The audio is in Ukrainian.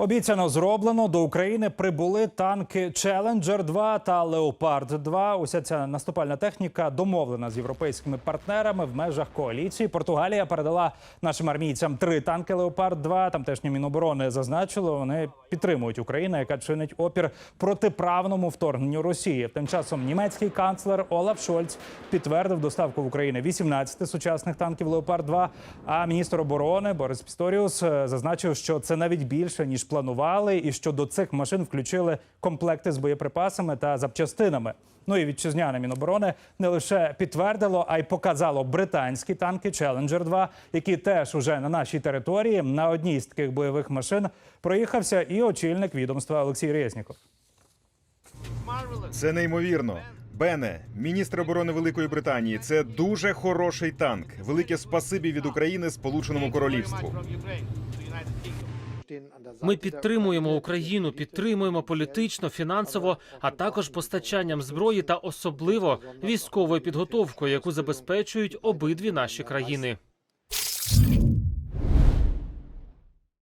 Обіцяно зроблено. До України прибули танки Challenger 2 та Leopard 2. Уся ця наступальна техніка домовлена з європейськими партнерами в межах коаліції. Португалія передала нашим армійцям три танки Leopard 2 Тамтешнє міноборони зазначило, вони підтримують Україну, яка чинить опір протиправному вторгненню Росії. Тим часом німецький канцлер Олаф Шольц підтвердив доставку в Україну 18 сучасних танків Leopard 2 А міністр оборони Борис Пісторіус е, зазначив, що це навіть більше ніж планували, і що до цих машин включили комплекти з боєприпасами та запчастинами. Ну і вітчизняне міноборони не лише підтвердило, а й показало британські танки Challenger 2 які теж уже на нашій території на одній з таких бойових машин проїхався і очільник відомства Олексій Резніков. Це неймовірно. Бене, міністр оборони Великої Британії. Це дуже хороший танк. Велике спасибі від України Сполученому Королівству. Ми підтримуємо Україну, підтримуємо політично, фінансово, а також постачанням зброї та особливо військовою підготовкою, яку забезпечують обидві наші країни.